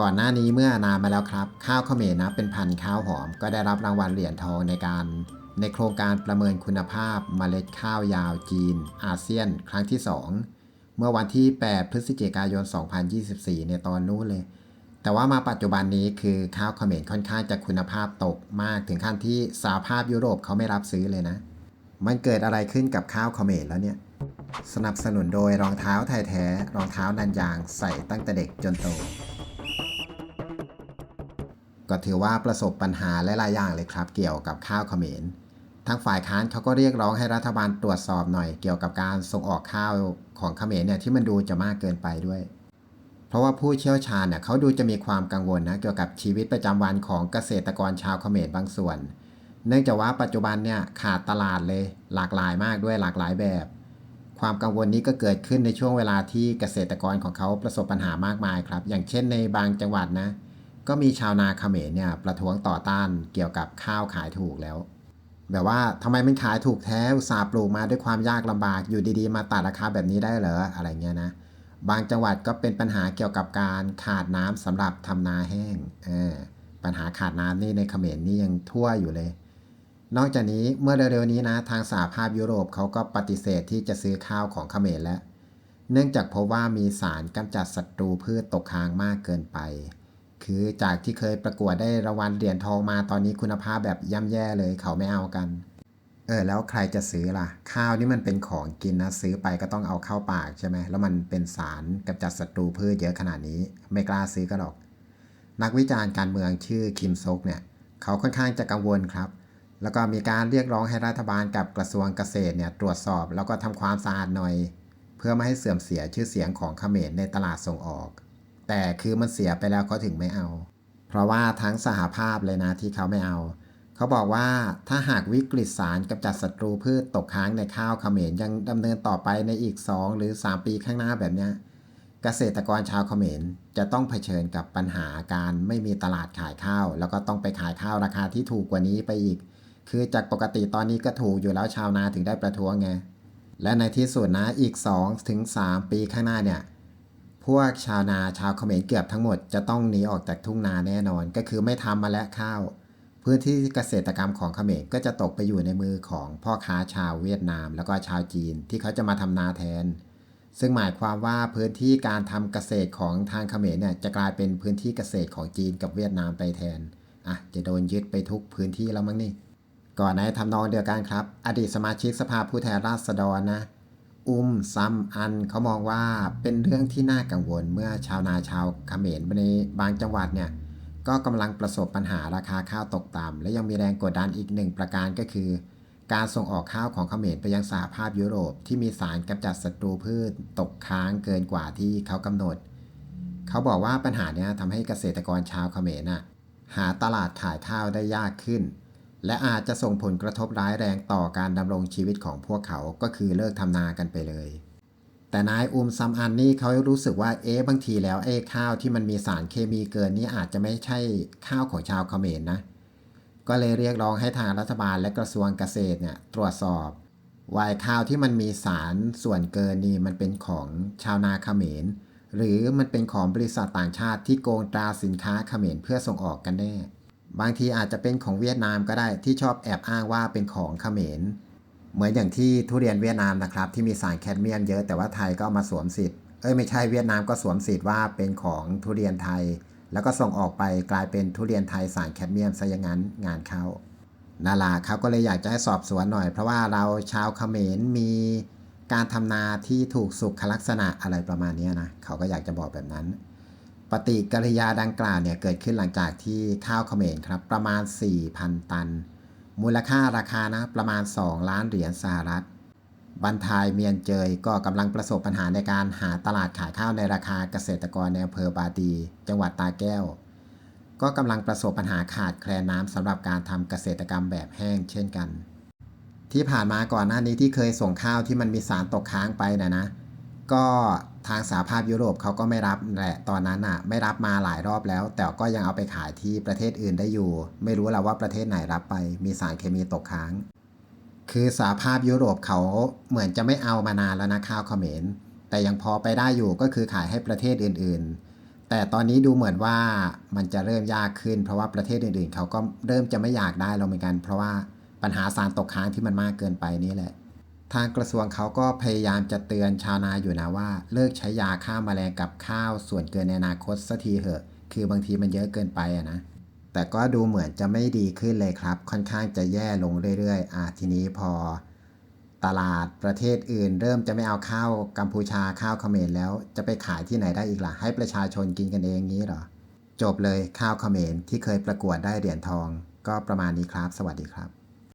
ก่อนหน้านี้เมื่อนานมาแล้วครับ ข้าวเขมรนะเป็นพันธุ์ข้าวหอม ก็ได้รับรางวัลเหรียญทองในการในโครงการประเมินคุณภาพเมล็ดข้าวยาวจีน อาเซียน ครั้งที่ 2 เมื่อวันที่ 8 พฤศจิกายน 2024 ในตอนนู้นเลย แต่ว่ามาปัจจุบันนี้คือข้าวเขมรค่อนข้างจะคุณภาพตกมากถึงขั้นที่สาภาพยุโรปเขาไม่รับซื้อเลยนะ มันเกิดอะไรขึ้นกับข้าวเขมรแล้วเนี่ย สนับสนุนโดยรองเท้าไทยแท้ รองเท้านันยางใส่ตั้งแต่เด็กจนโต ก็ถือว่าประสบปัญหาหลายๆอย่างเลยครับ เกี่ยวกับข้าวเขมรทางฝ่ายค้านเขาก็เรียกร้องให้รัฐบาลตรวจสอบหน่อยเกี่ยวกับการส่งออกข้าวของเขมรเนี่ยที่มันดูจะมากเกินไปด้วย เพราะว่าผู้เชี่ยวชาญเนี่ยเขาดูจะมีความกังวลนะเกี่ยวกับชีวิตประจำวันของเกษตรกรชาวเขมรบางส่วน เนื่องจากว่าปัจจุบันเนี่ยขาดตลาดเลยหลากหลายมากด้วยหลากหลายแบบ ความกังวลนี้ก็เกิดขึ้นในช่วงเวลาที่เกษตรกรของเขาประสบปัญหามากมายครับ อย่างเช่นในบางจังหวัดนะ ก็มีชาวนาเขมรเนี่ยประท้วงต่อต้านเกี่ยวกับข้าวขายถูกแล้ว แบบว่าทำไมมันขายถูกแท้อุตสาห์ปลูกมาด้วยความยากลำบากอยู่ดีๆ มาตัดราคาแบบนี้ได้เหรออะไรเงี้ยนะบางจังหวัดก็เป็นปัญหาเกี่ยวกับการขาดน้ำสำหรับทำนาแห้งปัญหาขาดน้ำนี่ในเขมรนี่ยังทั่วอยู่เลย นอกจากนี้เมื่อเร็วๆนี้นะทางสหภาพยุโรปเขาก็ปฏิเสธที่จะซื้อข้าวของเขมรแล้ว เนื่องจากพบว่ามีสารกำจัดศัตรูพืชตกค้างมากเกินไป คือจากที่เคยประกวดได้รางวัลเหรียญทองมาตอนนี้คุณภาพแบบย่ำแย่เลยเขาไม่เอากัน เออแล้วใครจะซื้อล่ะ ข้าวนี่มันเป็นของกินนะซื้อไปก็ต้องเอาเข้าปากใช่ไหมแล้วมันเป็นสารกำจัดศัตรูพืชเยอะขนาดนี้ ไม่กล้าซื้อก็หรอก นักวิจารณ์การเมืองชื่อคิมซกเนี่ยเขาค่อนข้างจะกังวลครับ แล้วก็มีการเรียกร้องให้รัฐบาลกับกระทรวงเกษตรเนี่ยตรวจสอบแล้วก็ทำความสะอาดหน่อย เพื่อไม่ให้เสื่อมเสียชื่อเสียงของเขมรในตลาดส่งออก แต่คือมันเสียไปแล้วเขาถึงไม่เอา เพราะว่าทั้งสหภาพเลยนะที่เขาไม่เอา เขาบอกว่าถ้าหากวิกฤตสารกำจัดศัตรูพืชตกค้างในข้าวเขมรยังดำเนินต่อไปในอีก 2 หรือ 3 ปีข้างหน้าแบบนี้เกษตรกรชาวเขมรจะต้องเผชิญกับปัญหาการไม่มีตลาดขายข้าว แล้วก็ต้องไปขายข้าวราคาที่ถูกกว่านี้ไปอีก คือจากปกติตอนนี้ก็ถูกอยู่แล้วชาวนาถึงได้ประท้วงไง และในที่สุดนะอีก 2-3ถึง3ปีข้างหน้าเนี่ย พวกชาวนาชาวเขมรเกือบทั้งหมดจะต้องหนีออกจากทุ่งนาแน่นอน ก็คือไม่ทำมาและข้าวพื้นที่เกษตรกรรมของเขมรก็จะตกไปอยู่ในมือของพ่อค้าชาวเวียดนาม แล้วก็ชาวจีนที่เขาจะมาทำนาแทน ซึ่งหมายความว่าพื้นที่การทำเกษตรของทางเขมรเนี่ยจะกลายเป็นพื้นที่เกษตรของจีนกับเวียดนามไปแทนอะจะโดนยึดไปทุกพื้นที่แล้วมั้งนี่ก่อนในทำนองเดียวกันครับ อดีตสมาชิกสภาผู้แทนราษฎรนะ อุ้มซัมอันเขามองว่าเป็นเรื่องที่น่ากังวลเมื่อชาวนาชาวเขมรในบางจังหวัดเนี่ยก็กำลังประสบปัญหาราคาข้าวตกต่ำและยังมีแรงกดดันอีกหนึ่งประการก็คือ การส่งออกข้าวของเขมรไปยังสหภาพยุโรป ที่มีสารกำจัดศัตรูพืชตกค้างเกินกว่าที่เขากำหนด เขาบอกว่าปัญหาเนี้ยทำให้เกษตรกรชาวเขมรน่ะหาตลาดขายข้าวได้ยากขึ้น และอาจจะส่งผลกระทบร้ายแรงต่อการดำรงชีวิตของพวกเขาก็คือเลิกทำนากันไปเลย แต่นายอุมซัมอันนี่เขารู้สึกว่าเอ๊ะบางทีแล้วไอ้ข้าวที่มันมีสารเคมีเกินนี่อาจจะไม่ใช่ข้าวของชาวเขมรนะ ก็เลยเรียกร้องให้ทางรัฐบาลและกระทรวงเกษตรเนี่ยตรวจสอบว่าข้าวที่มันมีสารส่วนเกินนี่มันเป็นของชาวนาเขมร หรือมันเป็นของบริษัทต่างชาติที่โกงตราสินค้าเขมรเพื่อส่งออกกันแน่ บางทีอาจจะเป็นของเวียดนามก็ได้ที่ชอบแอบอ้างว่าเป็นของเขมร เหมือนอย่างที่ทุเรียนเวียดนามนะครับ ที่มีสารแคดเมียมเยอะแต่ว่าไทยก็ามาสวมสิทธิ์เอ้ยไม่ใช่เวียดนามก็สวมสิทธิ์ว่าเป็นของทุเรียนไทย แล้วก็ส่งออกไปกลายเป็นทุเรียนไทยสารแคดเมียมซะอย่างนั้นงานเข้านาลาเขาก็เลยอยากจะให้สอบสวนหน่อย เพราะว่าเราชาวเขมรมีการทำนาที่ถูกสุขลักษณะอะไรประมาณนี้นะเขาก็อยากจะบอกแบบนั้น ปฏิกิริยาดังกล่าวเนี่ยเกิดขึ้นหลังจากที่ข้าวเขมรครับประมาณ 4,000 ตัน มูลค่าราคานะประมาณ 2 ล้านเหรียญสหรัฐ บันทายเมียนเจยก็กำลังประสบปัญหาในการหาตลาดขายข้าวในราคาเกษตรกรในอำเภอบาดี จังหวัดตาแก้ว ก็กำลังประสบปัญหาขาดแคลนน้ำสำหรับการทำเกษตรกรรมแบบแห้งเช่นกัน ที่ผ่านมาก่อนหน้านี้ที่เคยส่งข้าวที่มันมีสารตกค้างไปนะนะก็ ทางสหภาพยุโรปเขาก็ไม่รับแหละตอนนั้นอะ ไม่รับมาหลายรอบแล้ว แต่ก็ยังเอาไปขายที่ประเทศอื่นได้อยู่ ไม่รู้แล้วว่าประเทศไหนรับไป มีสารเคมีตกค้าง คือสหภาพยุโรปเขาเหมือนจะไม่เอามานานแล้วนะข้าวเขมรแต่ยังพอไปได้อยู่ก็คือขายให้ประเทศอื่นๆ แต่ตอนนี้ดูเหมือนว่ามันจะเริ่มยากขึ้น เพราะว่าประเทศอื่นๆ เขาก็เริ่มจะไม่อยากได้เราเหมือนกัน เพราะว่าปัญหาสารตกค้างที่มันมากเกินไปนี่แหละ ทางกระทรวงเขาก็พยายามจะเตือนชาวนาอยู่นะว่า เลิกใช้ยาฆ่าแมลงกับข้าวส่วนเกินในอนาคตสักทีเถอะ คือบางทีมันเยอะเกินไปอะนะ แต่ก็ดูเหมือนจะไม่ดีขึ้นเลยครับ ค่อนข้างจะแย่ลงเรื่อยๆ อะทีนี้พอ ตลาดประเทศอื่น เริ่มจะไม่เอาข้าวกัมพูชาข้าวเขมรแล้ว จะไปขายที่ไหนได้อีกล่ะ ให้ประชาชนกินกันเองงี้หรอ จบเลยข้าวเขมรที่เคยประกวดได้เหรียญทอง ก็ประมาณนี้ครับ สวัสดีครับ